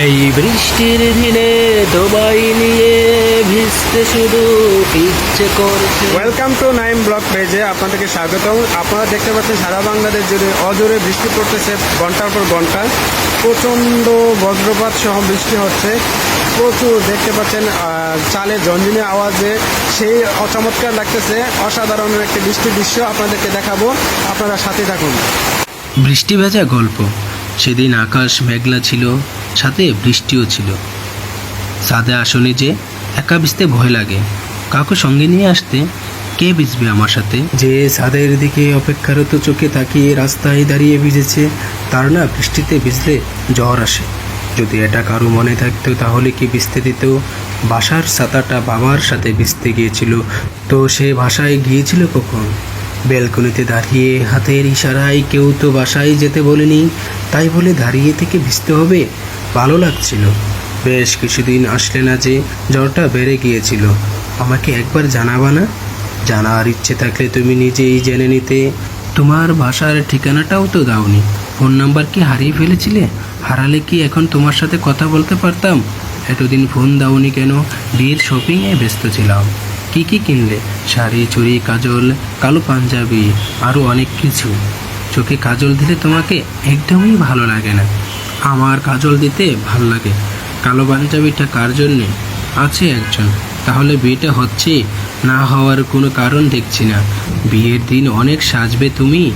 এই বৃষ্টির দিনে দুবাই নিয়ে ভিজতে শুধু ইচ্ছে করছে। ওয়েলকাম টু নাইম ব্লক পেজে আপনাদেরকে স্বাগতম। আপনারা দেখতে পাচ্ছেন সারা বাংলাদেশ জুড়ে অজোরে বৃষ্টি পড়তেছে ঘণ্টার পর ঘণ্টা। প্রচণ্ড বজ্রপাত সহ বৃষ্টি হচ্ছে। প্রচুর দেখতে পাচ্ছেন চালে ঝনঝনে আওয়াজে সেই অচমৎকার লাগতেছে অসাধারণ একটি বৃষ্টির দৃশ্য আপনাদেরকে দেখাবো। আপনারা সাথে থাকুন। বৃষ্টি ভেজা গল্প। সেদিন আকাশ মেঘলা ছিল সাথে বৃষ্টিও ছিল। সাদে আসনে যে একা ভিজতে ভয় লাগে। কাউকে সঙ্গে নিয়ে আসতে কে ভিজবে আমার সাথে? যে সাদের দিকে অপেক্ষারত চোখে তাকিয়ে রাস্তায় দাঁড়িয়ে ভিজেছে, তার না বৃষ্টিতে ভিজলে জ্বর আসে। যদি এটা কারও মনে থাকতো, তাহলে কি ভিজতে দিত বাসার ছাতাটা বাবার সাথে ভিজতে গিয়েছিল? তো সে ভাষায় গিয়েছিল কখন? ব্যালকনিতে দাঁড়িয়ে হাতের ইশারায় কেউ তো বাসায় যেতে বলেনি, তাই বলে দাঁড়িয়ে থেকে ভিজতে হবে, ভালো লাগছিল। বেশ কিছুদিন আসলে না যে জ্বরটা বেড়ে গিয়েছিল। আমাকে একবার জানাবা না? জানার ইচ্ছে থাকলে তুমি নিজেই জেনে নিতে। তোমার বাসার ঠিকানাটাও তো দাওনি। ফোন নাম্বার কি হারিয়ে ফেলেছিলে? হারালে কি এখন তোমার সাথে কথা বলতে পারতাম? এতদিন ফোন দাওনি কেন? বিয়ের শপিংয়ে ব্যস্ত ছিলাম। কি কি কিনলে? শাড়ি, চুড়ি, কাজল, কালো পাঞ্জাবি আরও অনেক কিছু। চোখে কাজল দিলে তোমাকে একদমই ভালো লাগে না। আমার কাজল দিতে ভালো লাগে। কালো পাঞ্জাবিটা কার জন্যে? আছে একজন। তাহলে বিয়েটা হচ্ছে না হওয়ার কোনো কারণ দেখছি না। বিয়ের দিন অনেক সাজবে তুমি?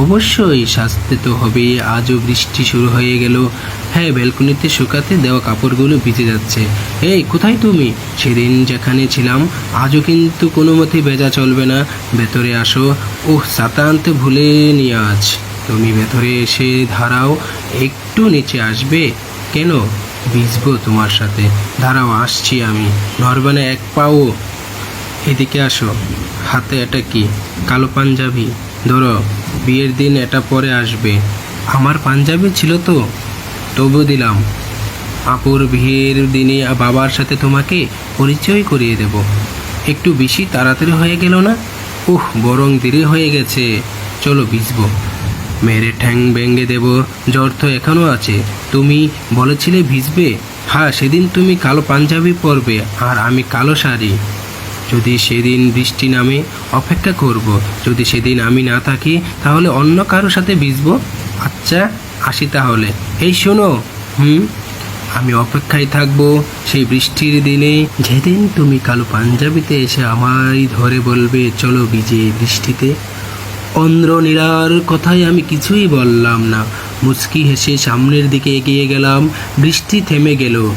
অবশ্যই সাজতে তো হবে আজও বৃষ্টি শুরু হয়ে গেল। হ্যাঁ ব্যালকনিতে শুকাতে দেওয়া কাপড়গুলো ভিজে যাচ্ছে। এই, কোথায় তুমি? সেদিন যেখানে ছিলাম, আজও কিন্তু কোনো মতে ভেজা চলবে না। ভেতরে আসো। ওহ ছাতা আনতে ভুলে নিয়ে আজ। তুমি ভেতরে এসে ধারাও একটু নিচে আসবে? কেন? ভিজবো তোমার সাথে। দাঁড়াও, আসছি আমি। নরবানে এক পাও। এদিকে আসো। হাতে এটা কি? কালো পাঞ্জাবি। ধরো। বিয়ের দিন এটা পরে আসবে। আমার পাঞ্জাবি ছিল তো তবু দিলাম। আপুর বিয়ের দিনে বাবার সাথে তোমাকে পরিচয় করিয়ে দেব। একটু বেশি তাড়াতাড়ি হয়ে গেল না? উহ, বরং দেরি হয়ে গেছে। চলো ভিজবো। মেরে ঠ্যাং ভেঙে দেব, জ্বর তো এখনও আছে। তুমি বলেছিলে ভিজবে? হ্যাঁ সেদিন তুমি কালো পাঞ্জাবি পরবে, আর আমি কালো শাড়ি। যদি সেদিন বৃষ্টি নামে অপেক্ষা করব, যদি সেদিন আমি না থাকি, তাহলে অন্য কারও সাথে ভিজবো? আচ্ছা আসি তাহলে। এই শোনো, হুম? আমি অপেক্ষায় থাকব সেই বৃষ্টির দিনে। যেদিন তুমি কালো পাঞ্জাবিতে এসে আমারই ধরে বলবে, চলো বিজে বৃষ্টিতে। অন্ধ্র নীলার কথায় আমি কিছুই বললাম না। মুচকি হেসে সামনের দিকে এগিয়ে গেলাম। বৃষ্টি থেমে গেল।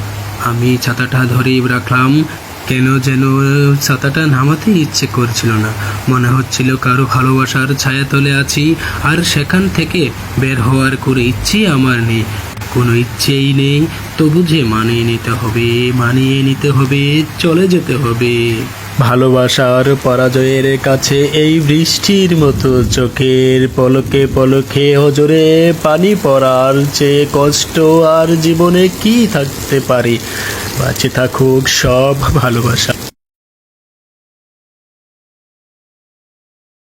আমি ছাতাটা ধরেই রাখলাম। কেন যেন ছাতাটা নামাতে ইচ্ছে করছিল না। মনে হচ্ছিল কারও ভালোবাসার ছায়াতলে আছি, আর সেখান থেকে বের হওয়ার করে ইচ্ছেই আমার নেই। কোনো ইচ্ছেই নেই, তবু যে মানিয়ে নিতে হবে, মানিয়ে নিতে হবে, চলে যেতে হবে। ভালোবাসার পরাজয়ের কাছে এই বৃষ্টির মতো চোখের পলকে পলকে হজরে পানি পড়ার চেয়ে কষ্ট আর জীবনে কি থাকতে পারে? বাঁচে থাকুক সব ভালোবাসা।